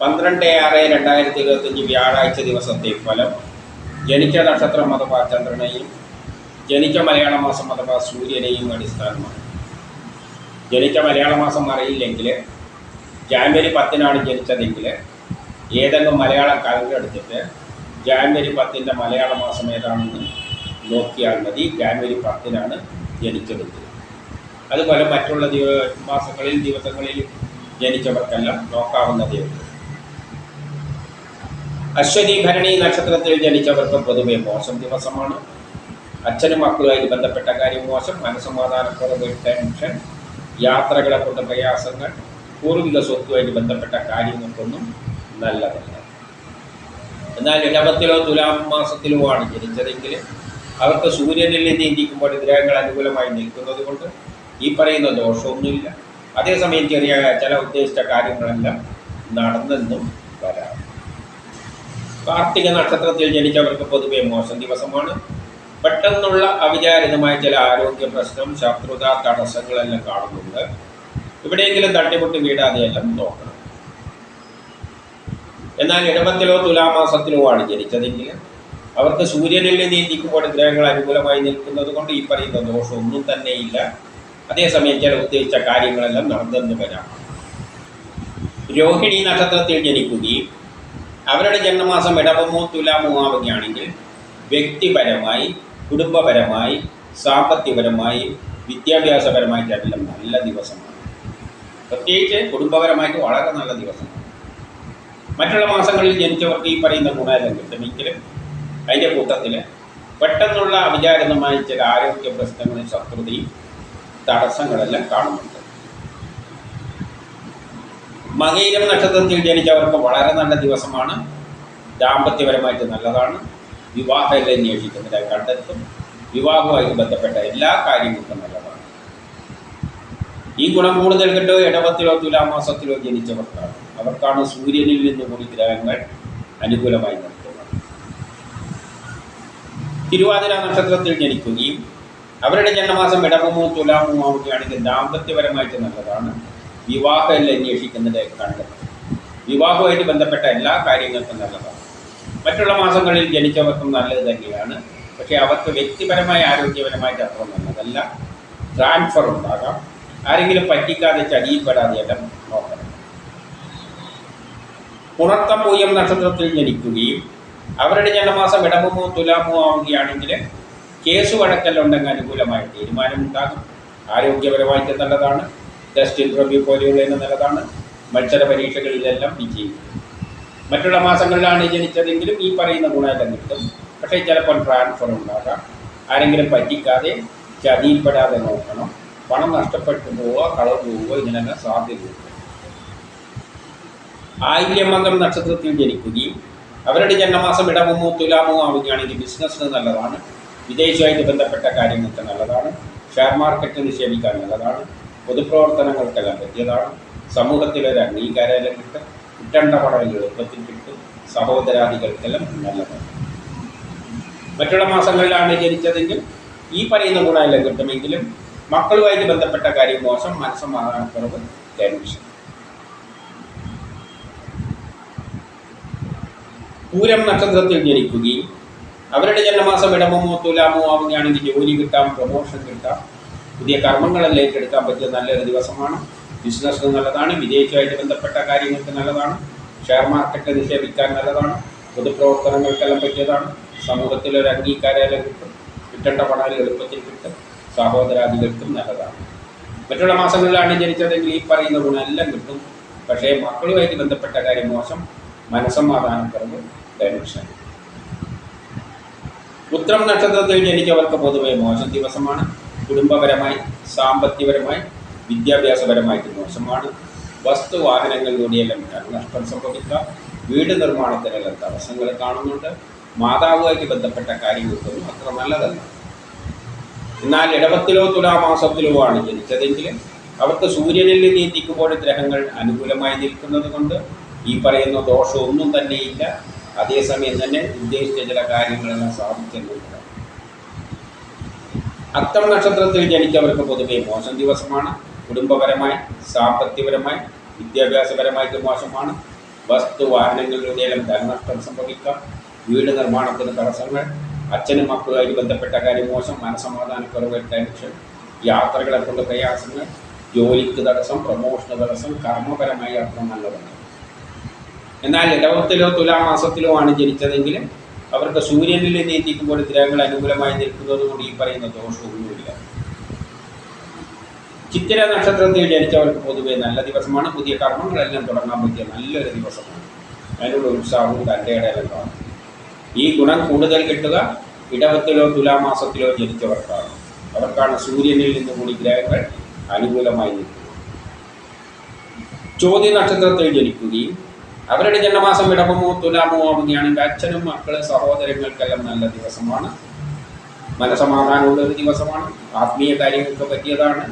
പന്ത്രണ്ട് ആറ് രണ്ടായിരത്തി ഇരുപത്തഞ്ച് വ്യാഴാഴ്ച ദിവസത്തെ ഫലം ജനിച്ച നക്ഷത്രം അഥവാ ചന്ദ്രനെയും ജനിച്ച മലയാള മാസം അഥവാ സൂര്യനെയും അടിസ്ഥാനമാണ് ജനിച്ച മലയാള മാസം അറിയില്ലെങ്കിൽ ജാനുവരി പത്തിനാണ് ജനിച്ചതെങ്കിൽ ഏതെങ്കിലും മലയാളം കലണ്ടർ എടുത്തിട്ട് ജാനുവരി പത്തിന്റെ മലയാള മാസം ഏതാണെന്ന് നോക്കിയാൽ മതി. ജാനുവരി പത്തിനാണ് ജനിച്ചതെങ്കിൽ അതുപോലെ മറ്റുള്ള ദിവ മാസങ്ങളിൽ ദിവസങ്ങളിൽ ജനിച്ചവർക്കെല്ലാം നോക്കാവുന്നതേ ഉള്ളൂ. അശ്വതി ഭരണി നക്ഷത്രത്തിൽ ജനിച്ചവർക്ക് പൊതുവെ മോശം ദിവസമാണ്. അച്ഛനും മക്കളുമായി ബന്ധപ്പെട്ട കാര്യം മോശം. മനസ്സമാധാനക്കുറവ് ടെൻഷൻ യാത്രകളെ കൊണ്ട് പ്രയാസങ്ങൾ പൂർവിക സ്വത്തുമായിട്ട് ബന്ധപ്പെട്ട കാര്യങ്ങൾക്കൊന്നും നല്ലതല്ല. എന്നാൽ ഇടവത്തിലോ തുലാം മാസത്തിലോ ആണ് ജനിച്ചതെങ്കിൽ അവർക്ക് സൂര്യനിൽ നീന്തിക്കുമ്പോൾ ഗ്രഹങ്ങൾ അനുകൂലമായി നിൽക്കുന്നത് കൊണ്ട് ഈ പറയുന്ന ദോഷമൊന്നുമില്ല. അതേസമയം ചെറിയ ചില ഉദ്ദേശിച്ച കാര്യങ്ങളെല്ലാം നടന്നെന്നും വരാം. കാർത്തിക നക്ഷത്രത്തിൽ ജനിച്ചവർക്ക് പൊതുവെ മോശം ദിവസമാണ്. പെട്ടെന്നുള്ള അവിചാരിതമായ ചില ആരോഗ്യ പ്രശ്നം ശത്രുത തടസ്സങ്ങളെല്ലാം കാണുന്നുണ്ട്. എവിടെയെങ്കിലും തട്ടിമുട്ടി എല്ലാം നോക്കണം. എന്നാൽ ഇടവത്തിലോ തുലാമാസത്തിലോ ആണ് ജനിച്ചതെങ്കിൽ അവർക്ക് സൂര്യനിൽ നീന്തിക്കുമ്പോൾ ഗ്രഹങ്ങൾ അനുകൂലമായി നിൽക്കുന്നത് കൊണ്ട് ഈ പറയുന്ന ദോഷമൊന്നും തന്നെയില്ല. അതേസമയം ചില ഉദ്ദേശിച്ച കാര്യങ്ങളെല്ലാം നടന്നെന്ന് വരാം. രോഹിണി നക്ഷത്രത്തിൽ ജനിക്കുകയും അവരുടെ ജന്മമാസം ഇടവമോ തുലാമോ ആവുകയാണെങ്കിൽ വ്യക്തിപരമായി കുടുംബപരമായി സാമ്പത്തികപരമായി വിദ്യാഭ്യാസപരമായിട്ടെല്ലാം നല്ല ദിവസമാണ്. പ്രത്യേകിച്ച് കുടുംബപരമായിട്ട് വളരെ നല്ല ദിവസമാണ്. മറ്റുള്ള മാസങ്ങളിൽ ജനിച്ചവർക്ക് ഈ പറയുന്ന ഗുണമെല്ലാം കിട്ടുമെങ്കിലും അതിന്റെ കൂട്ടത്തിൽ പെട്ടെന്നുള്ള അവിചാരിതമായ ചില ആരോഗ്യ പ്രശ്നങ്ങളും ശത്രുതയും തടസ്സങ്ങളെല്ലാം കാണുന്നുണ്ട്. മകയിരം നക്ഷത്രത്തിൽ ജനിച്ചവർക്ക് വളരെ നല്ല ദിവസമാണ്. ദാമ്പത്യപരമായിട്ട് നല്ലതാണ്. വിവാഹമെല്ലാം അന്വേഷിക്കുന്നതിനെ കണ്ടെത്തും. വിവാഹവുമായി ബന്ധപ്പെട്ട എല്ലാ കാര്യങ്ങൾക്കും നല്ലതാണ്. ഈ ഗുണം കൂടുതൽ കിട്ടുക ഇടവത്തിലോ തുലാമാസത്തിലോ ജനിച്ചവർക്കാണ്. അവർക്കാണ് സൂര്യനിൽ നിന്ന് കൂടി ഗ്രഹങ്ങൾ അനുകൂലമായി നിൽക്കുന്നത്. തിരുവാതിര നക്ഷത്രത്തിൽ ജനിക്കുകയും അവരുടെ ജന്മമാസം ഇടവമോ തുലാമോ ആവുകയാണെങ്കിൽ ദാമ്പത്യപരമായിട്ട് നല്ലതാണ്. വിവാഹമെല്ലാം അന്വേഷിക്കുന്നത് കണ്ടത് വിവാഹവുമായിട്ട് ബന്ധപ്പെട്ട എല്ലാ കാര്യങ്ങൾക്കും നല്ലതാണ്. മറ്റുള്ള മാസങ്ങളിൽ ജനിച്ചവർക്കും നല്ലത് തന്നെയാണ്. പക്ഷേ അവർക്ക് വ്യക്തിപരമായ ആരോഗ്യപരമായിട്ട് അത്ര നല്ലതല്ല. ട്രാൻസ്ഫർ ഉണ്ടാകാം. ആരെങ്കിലും പറ്റിക്കാതെ ചടിയിൽപ്പെടാതെ എല്ലാം നോക്കണം. പുണർത്തം പൂയം നക്ഷത്രത്തിൽ ജനിക്കുകയും അവരുടെ ജന്മമാസം ഇടമുമോ തുലാമോ ആവുകയാണെങ്കിൽ കേസ് വഴക്കല്ലുണ്ടെങ്കിൽ അനുകൂലമായ തീരുമാനമുണ്ടാകും. ആരോഗ്യപരമായിട്ട് നല്ലതാണ്. ടെസ്റ്റ് ഇന്റർവ്യൂ പോലെയുള്ളതിന് നല്ലതാണ് മത്സര പരീക്ഷകളിലെല്ലാം വിജയിക്കും മറ്റുള്ള മാസങ്ങളിലാണ് ജനിച്ചതെങ്കിലും ഈ പറയുന്ന ഗുണമെല്ലാം കിട്ടും. പക്ഷേ ചിലപ്പോൾ ട്രാൻസ്ഫർ ഉണ്ടാകാം. ആരെങ്കിലും പറ്റിക്കാതെ ചതിയിൽപ്പെടാതെ നോക്കണം. പണം നഷ്ടപ്പെട്ടു പോവുക കളവ് പോവുക ഇതിനെല്ലാം സാധ്യതയുണ്ട്. ആയില്യമംഗം നക്ഷത്രത്തിൽ ജനിക്കുകയും അവരുടെ ജന്മമാസം ഇടമോ തുലാമോ ആവുകയാണെങ്കിൽ ബിസിനസ്സിന് നല്ലതാണ്. വിദേശമായിട്ട് ബന്ധപ്പെട്ട കാര്യങ്ങൾക്ക് നല്ലതാണ്. ഷെയർ മാർക്കറ്റ് നിക്ഷേപിക്കാൻ നല്ലതാണ്. പൊതുപ്രവർത്തനങ്ങൾക്കെല്ലാം പറ്റിയതാണ് സമൂഹത്തിലൊരു അംഗീകാരം കിട്ടും കിട്ടേണ്ട പണം എളുപ്പത്തിൽ കിട്ടും സഹോദരാദികൾക്കെല്ലാം നല്ലതാണ് മറ്റുള്ള മാസങ്ങളിലാണ് ജനിച്ചതെങ്കിൽ ഈ പറയുന്ന ഗുണമെല്ലാം കിട്ടുമെങ്കിലും മക്കളുമായിട്ട് ബന്ധപ്പെട്ട കാര്യം മോശം മനസ്സമാധാനക്കുറവ് ടെൻഷൻ. പൂരം നക്ഷത്രത്തിൽ ജനിക്കുകയും അവരുടെ ജന്മമാസം ഇടമോ തുലാമോ ആവുകയാണെങ്കിൽ ജോലി കിട്ടാം പ്രൊമോഷൻ കിട്ടാം. പുതിയ കർമ്മങ്ങളെല്ലാം ഏറ്റെടുക്കാൻ പറ്റിയ നല്ലൊരു ദിവസമാണ്. ബിസിനസ്സിന് നല്ലതാണ് വിജയിച്ചുമായിട്ട് ബന്ധപ്പെട്ട കാര്യങ്ങൾക്ക് നല്ലതാണ് ഷെയർ മാർക്കറ്റ് നിക്ഷേപിക്കാൻ നല്ലതാണ് പൊതുപ്രവർത്തനങ്ങൾക്കെല്ലാം പറ്റിയതാണ്. സമൂഹത്തിൽ ഒരു അംഗീകാരമെല്ലാം കിട്ടും കിട്ടേണ്ട പണം എളുപ്പത്തിൽ കിട്ടും സഹോദരാദികൾക്കും നല്ലതാണ്. മറ്റുള്ള മാസങ്ങളിലാണ് ജനിച്ചതെങ്കിൽ ഈ പറയുന്ന ഗുണമെല്ലാം കിട്ടും. പക്ഷേ മക്കളുമായിട്ട് ബന്ധപ്പെട്ട കാര്യം മോശം മനസ്സമാധാനക്കുറവ് ടെൻഷൻ ഉത്രം നക്ഷത്രത്തിൽ ജനിച്ചവർക്ക് പൊതുവെ മോശം ദിവസമാണ്. കുടുംബപരമായി സാമ്പത്തികപരമായി വിദ്യാഭ്യാസപരമായിട്ട് മോശമാണ്. വസ്തു വാഹനങ്ങളിലൂടെയെല്ലാം നഷ്ടം സംഭവിക്കാം. വീട് നിർമ്മാണത്തിനെല്ലാം തടസ്സങ്ങൾ കാണുന്നുണ്ട്. മാതാവുമായിട്ട് ബന്ധപ്പെട്ട കാര്യങ്ങൾക്കൊന്നും അത്ര നല്ലതല്ല. എന്നാൽ ഇടവത്തിലോ തുലാമാസത്തിലോ ആണ് ജനിച്ചതെങ്കിൽ അവർക്ക് സൂര്യനിൽ നീന്തിക്കുമ്പോൾ ഗ്രഹങ്ങൾ അനുകൂലമായി നിൽക്കുന്നത് കൊണ്ട് ഈ പറയുന്ന ദോഷമൊന്നും തന്നെയില്ല. അതേസമയം തന്നെ ഉദ്ദേശിച്ച ചില കാര്യങ്ങളെല്ലാം സാധിക്കുന്നുണ്ട് അത്തം നക്ഷത്രത്തിൽ ജനിച്ചവർക്ക് പൊതുവെ മോശം ദിവസമാണ്. കുടുംബപരമായി സാമ്പത്തികപരമായി വിദ്യാഭ്യാസപരമായിട്ട് മോശമാണ്. വസ്തു വാഹനങ്ങളിലൂടെയും ധനനഷ്ടം സംഭവിക്കാം. വീട് നിർമ്മാണത്തിന് തടസ്സങ്ങൾ. അച്ഛനും മക്കളുമായി ബന്ധപ്പെട്ട കാര്യം മോശം. മനസമാധാനക്കുറവ് ടെൻഷൻ യാത്രകളെ കൊണ്ട് പ്രയാസങ്ങൾ ജോലിക്ക് തടസ്സം പ്രമോഷന് തടസ്സം കർമ്മപരമായി അത്ര നല്ലതാണ്. എന്നാൽ ഇടവത്തിലോ തുലാമാസത്തിലോ ആണ് ജനിച്ചതെങ്കിൽ അവർക്ക് സൂര്യനിൽ നീന്തിക്കുമ്പോൾ ഗ്രഹങ്ങൾ അനുകൂലമായി നിൽക്കുന്നതുകൊണ്ട് ഈ പറയുന്ന ദോഷമൊന്നുമില്ല. ചിത്തിര നക്ഷത്രത്തിൽ ജനിച്ചവർക്ക് പൊതുവെ നല്ല ദിവസമാണ്. പുതിയ കർമ്മങ്ങളെല്ലാം തുടങ്ങാൻ പറ്റിയ നല്ലൊരു ദിവസമാണ്. അതിനുള്ള ഉത്സാഹവും തന്റെ ഇടയിലും കാണും. ഈ ഗുണം കൂടുതൽ കിട്ടുക ഇടവത്തിലോ തുലാമാസത്തിലോ ജനിച്ചവർക്കാണ്. അവർക്കാണ് സൂര്യനിൽ നിന്ന് കൂടി ഗ്രഹങ്ങൾ അനുകൂലമായി നിൽക്കുന്നത്. ചോദ്യ നക്ഷത്രത്തിൽ ജനിക്കുകയും അവരുടെ ജന്മമാസം ഇടവമോ തുലാമോ ആവുകയാണെങ്കിൽ അച്ഛനും മക്കൾ സഹോദരങ്ങൾക്കെല്ലാം നല്ല ദിവസമാണ്. മനസമാധാനമുള്ള ഒരു ദിവസമാണ്. ആത്മീയ കാര്യങ്ങൾക്ക് പറ്റിയതാണ്.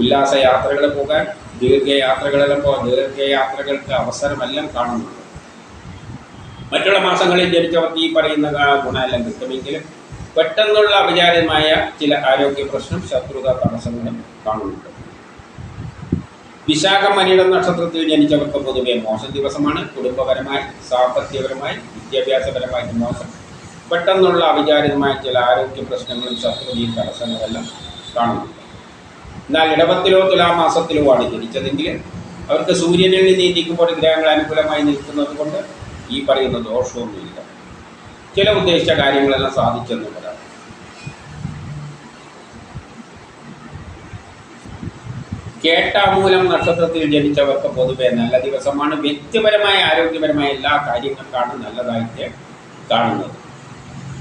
ഉല്ലാസ യാത്രകൾ പോകാൻ ദീർഘയാത്രകളെല്ലാം പോകാൻ ദീർഘയാത്രകൾക്ക് അവസരമെല്ലാം കാണുന്നുണ്ട് മറ്റുള്ള മാസങ്ങളിൽ ജനിച്ചവർക്ക് ഈ പറയുന്ന ഗുണമെല്ലാം കിട്ടുമെങ്കിലും പെട്ടെന്നുള്ള അവിചാരമായ ചില ആരോഗ്യ പ്രശ്നം ശത്രുത തടസ്സങ്ങളും കാണുന്നുണ്ട്. വിശാഖം മനിയുടെ നക്ഷത്രത്തിൽ ജനിച്ചവർക്ക് പൊതുവെ മോശം ദിവസമാണ്. കുടുംബപരമായി സാമ്പത്തികപരമായി വിദ്യാഭ്യാസപരമായി മോശം. പെട്ടെന്നുള്ള അവിചാരിതമായ ചില ആരോഗ്യ പ്രശ്നങ്ങളും ശത്രുതയും തടസ്സങ്ങളെല്ലാം കാണുന്നു. എന്നാൽ ഇടവത്തിലോ തുലാമാസത്തിലോ ആണ് ജനിച്ചതെങ്കിൽ അവർക്ക് സൂര്യനിൽ നിന്ന് ഇരിക്കുമ്പോൾ ഗ്രഹങ്ങൾ അനുകൂലമായി നിൽക്കുന്നത് കൊണ്ട് ഈ പറയുന്ന ദോഷമൊന്നുമില്ല. ചില ഉദ്ദേശിച്ച കാര്യങ്ങളെല്ലാം സാധിച്ചെന്ന് പറയാം കേട്ടാമൂലം നക്ഷത്രത്തിൽ ജനിച്ചവർക്ക് പൊതുവെ നല്ല ദിവസമാണ്. വ്യക്തിപരമായ ആരോഗ്യപരമായ എല്ലാ കാര്യങ്ങൾക്കാണ് നല്ലതായിട്ട് കാണുന്നത്.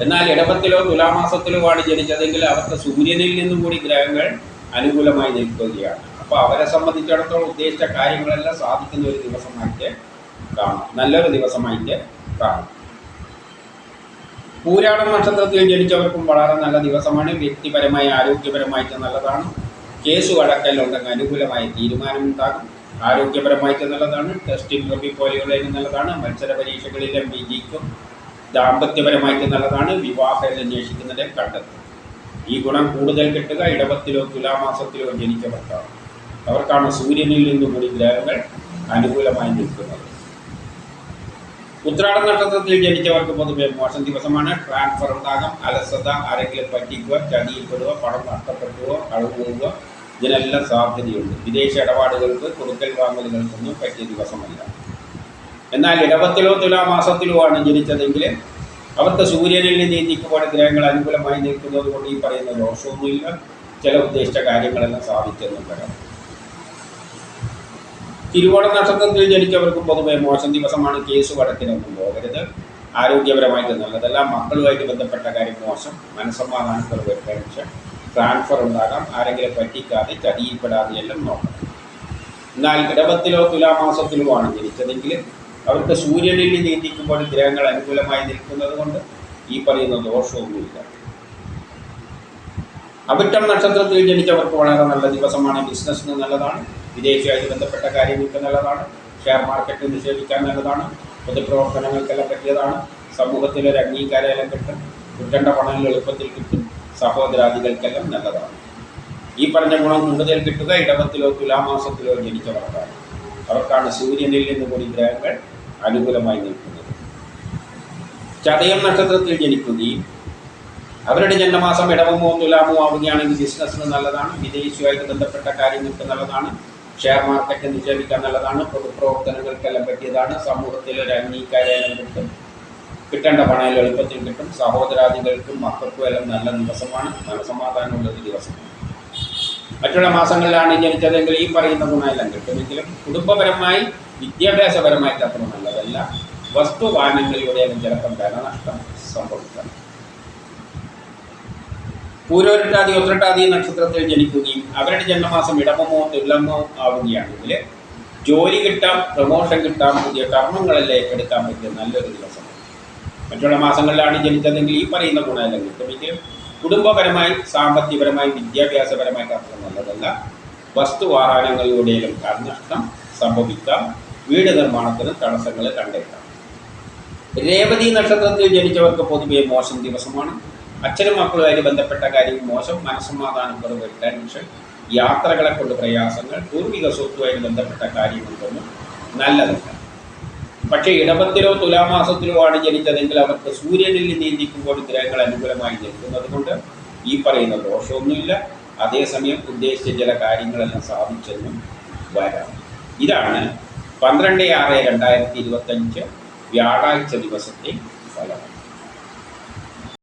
എന്നാൽ ഇടവത്തിലോ തുലാമാസത്തിലോ ആണ് ജനിച്ചതെങ്കിൽ അവർക്ക് സൂര്യനിൽ നിന്നും കൂടി ഗ്രഹങ്ങൾ അനുകൂലമായി നിൽക്കുകയാണ്. അപ്പോൾ അവരെ സംബന്ധിച്ചിടത്തോളം ഉദ്ദേശിച്ച കാര്യങ്ങളെല്ലാം സാധിക്കുന്ന ഒരു ദിവസമായിട്ട് കാണാം. നല്ലൊരു ദിവസമായിട്ട് കാണാം. പൂരാടം നക്ഷത്രത്തിൽ ജനിച്ചവർക്കും വളരെ നല്ല ദിവസമാണ്. വ്യക്തിപരമായി ആരോഗ്യപരമായിട്ട് നല്ലതാണ്. കേസ് വഴക്കലുണ്ടെങ്കിൽ അനുകൂലമായ തീരുമാനമുണ്ടാകും ആരോഗ്യപരമായിട്ട് നല്ലതാണ് ടെസ്റ്റ് ഇന്റർവ്യൂ പോലെയുള്ളതിന് നല്ലതാണ് മത്സര പരീക്ഷകളിലെ വിജയിക്കും ദാമ്പത്യപരമായിട്ട് നല്ലതാണ് വിവാഹം അന്വേഷിക്കുന്നതിനെ കണ്ടെത്തും ഈ ഗുണം കൂടുതൽ കിട്ടുക ഇടവത്തിലോ തുലാമാസത്തിലോ ജനിച്ചവർക്കാണ് അവർക്കാണ് സൂര്യനിൽ നിന്നും കൂടി ഗ്രഹങ്ങൾ അനുകൂലമായി നിൽക്കുന്നത്. ഉത്രാട നക്ഷത്രത്തിൽ ജനിച്ചവർക്ക് പൊതുവെ മോശം ദിവസമാണ്. ട്രാൻസ്ഫർ ഉണ്ടാകാം. അലസത ആരെങ്കിലും പറ്റിക്കുക ചതിയിൽപ്പെടുക പണം നഷ്ടപ്പെടുക കളവ് പോവുക ഇതിനെല്ലാം സാധ്യതയുണ്ട്. വിദേശ ഇടപാടുകൾക്ക് കൊടുക്കൽ വാങ്ങലുകൾക്കൊന്നും പറ്റിയ ദിവസമല്ല. എന്നാൽ ഇടവത്തിലോ തുലാമാസത്തിലോ ആണ് ജനിച്ചതെങ്കിൽ അവർക്ക് സൂര്യനിൽ നിന്ന് നീന്തിക്കുമ്പോൾ ഗ്രഹങ്ങൾ അനുകൂലമായി നിൽക്കുന്നത് കൊണ്ട് ഈ പറയുന്ന ദോഷമൊന്നുമില്ല. ചില ഉദ്ദേശിച്ച കാര്യങ്ങളെല്ലാം സാധിച്ചെന്നും വരാം. തിരുവോണ നക്ഷത്രത്തിൽ ജനിച്ചവർക്ക് പൊതുവെ മോശം ദിവസമാണ് കേസ് വഴക്കിനൊന്നും പോകരുത്. ആരോഗ്യപരമായിട്ട് നല്ലതല്ല. മക്കളുമായിട്ട് ബന്ധപ്പെട്ട കാര്യം മോശം. മനസ്സമാധാനക്കുറവ് ടെൻഷൻ. ട്രാൻസ്ഫർ ഉണ്ടാകാം. ആരെങ്കിലും പറ്റിക്കാതെ ചതിയിൽപ്പെടാതെ എല്ലാം നോക്കണം എന്നാൽ ഇടവത്തിലോ തുലാമാസത്തിലോ ആണ് ജനിച്ചതെങ്കിൽ അവർക്ക് സൂര്യനിൽ നീന്തിക്കുമ്പോൾ ഗ്രഹങ്ങൾ അനുകൂലമായി നിൽക്കുന്നത് കൊണ്ട് ഈ പറയുന്ന ദോഷമൊന്നുമില്ല. അവിട്ടം നക്ഷത്രത്തിൽ ജനിച്ചവർക്ക് വളരെ നല്ല ദിവസമാണ്. ബിസിനസ്സിന് നല്ലതാണ്. വിദേശമായിട്ട് ബന്ധപ്പെട്ട കാര്യങ്ങൾക്ക് നല്ലതാണ്. ഷെയർ മാർക്കറ്റ് നിക്ഷേപിക്കാൻ നല്ലതാണ്. പൊതുപ്രവർത്തനങ്ങൾക്കെല്ലാം പറ്റിയതാണ്. സമൂഹത്തിലൊരു അംഗീകാരമെല്ലാം കിട്ടും. കിട്ടേണ്ട പണം എളുപ്പത്തിൽ കിട്ടും. സഹോദരാദികൾക്കെല്ലാം നല്ലതാണ്. ഈ പറഞ്ഞ ഗുണം കൂടുതൽ കിട്ടുക ഇടവത്തിലോ തുലാമാസത്തിലോ ജനിച്ചവർക്കാണ്. അവർക്കാണ് സൂര്യനിൽ നിന്ന് കൂടി ഗ്രഹങ്ങൾ അനുകൂലമായി നിൽക്കുന്നത്. ചതയം നക്ഷത്രത്തിൽ ജനിക്കുകയും അവരുടെ ജന്മമാസം ഇടവമോ തുലാമോ ആവുകയാണെങ്കിൽ ബിസിനസ്സിന് നല്ലതാണ്. വിദേശിയുമായിട്ട് ബന്ധപ്പെട്ട കാര്യങ്ങൾക്ക് നല്ലതാണ്. ഷെയർ മാർക്കറ്റ് നിക്ഷേപിക്കാൻ നല്ലതാണ്. പൊതുപ്രവർത്തനങ്ങൾക്കെല്ലാം പറ്റിയതാണ്. സമൂഹത്തിൽ ഒരു അംഗീകാരം കിട്ടും. കിട്ടേണ്ട പണം എളുപ്പത്തിൽ കിട്ടും. സഹോദരാദികൾക്കും മക്കൾക്കും എല്ലാം നല്ല ദിവസമാണ്. മനസമാധാനമുള്ള ഒരു ദിവസമാണ് മറ്റുള്ള മാസങ്ങളിലാണ് ജനിച്ചതെങ്കിൽ ഈ പറയുന്ന ഗുണമെല്ലാം കിട്ടുമെങ്കിലും കുടുംബപരമായി വിദ്യാഭ്യാസപരമായിട്ട് അത്ര നല്ലതല്ല. വസ്തുവാഹനങ്ങളിലൂടെയും ചിലപ്പം ധനനഷ്ടം സംഭവിക്കാം പൂരോരട്ടാതി ഉത്രട്ടാതി നക്ഷത്രത്തിൽ ജനിക്കുകയും അവരുടെ ജന്മമാസം ഇടമമോ തുല്ലമോ ആവുകയാണെങ്കിൽ ജോലി കിട്ടാം പ്രമോഷൻ കിട്ടാം പുതിയ കർമ്മങ്ങളെല്ലാം ഏറ്റെടുക്കാൻ പറ്റിയ നല്ലൊരു ദിവസം. മറ്റുള്ള മാസങ്ങളിലാണ് ജനിച്ചതെങ്കിൽ ഈ പറയുന്ന ഗുണമെല്ലാം കിട്ടുമെങ്കിലും കുടുംബപരമായി സാമ്പത്തികപരമായി വിദ്യാഭ്യാസപരമായിട്ട് അത്ര നല്ലതല്ല. വസ്തുവാഹനങ്ങളിലൂടെയും കർനഷ്ടം സംഭവിക്കാം. വീട് നിർമ്മാണത്തിന് തടസ്സങ്ങൾ കണ്ടേക്കാം രേവതി നക്ഷത്രത്തിൽ ജനിച്ചവർക്ക് പൊതുവെ മോശം ദിവസമാണ്. അച്ഛനും മക്കളുമായി ബന്ധപ്പെട്ട കാര്യം മോശം മനസ്സമാധാനം കൊണ്ട് ടെൻഷൻ യാത്രകളെ കൊണ്ട് പ്രയാസങ്ങൾ പൂർവിക സ്വത്തുമായി ബന്ധപ്പെട്ട കാര്യങ്ങൾക്കൊന്നും നല്ലതല്ല. പക്ഷേ ഇടപത്തിലോ തുലാമാസത്തിലോ ആണ് ജനിച്ചതെങ്കിൽ അവർക്ക് സൂര്യനിൽ നീന്തിക്കുമ്പോൾ ഗ്രഹങ്ങൾ അനുകൂലമായി നിൽക്കുന്നത് കൊണ്ട് ഈ പറയുന്ന ദോഷമൊന്നുമില്ല. അതേസമയം ഉദ്ദേശിച്ച ചില കാര്യങ്ങളെല്ലാം സാധിച്ചെന്നും വരാം. ഇതാണ് പന്ത്രണ്ട് ആറ് രണ്ടായിരത്തി ഇരുപത്തഞ്ച് വ്യാഴാഴ്ച ദിവസത്തെ ഫലം.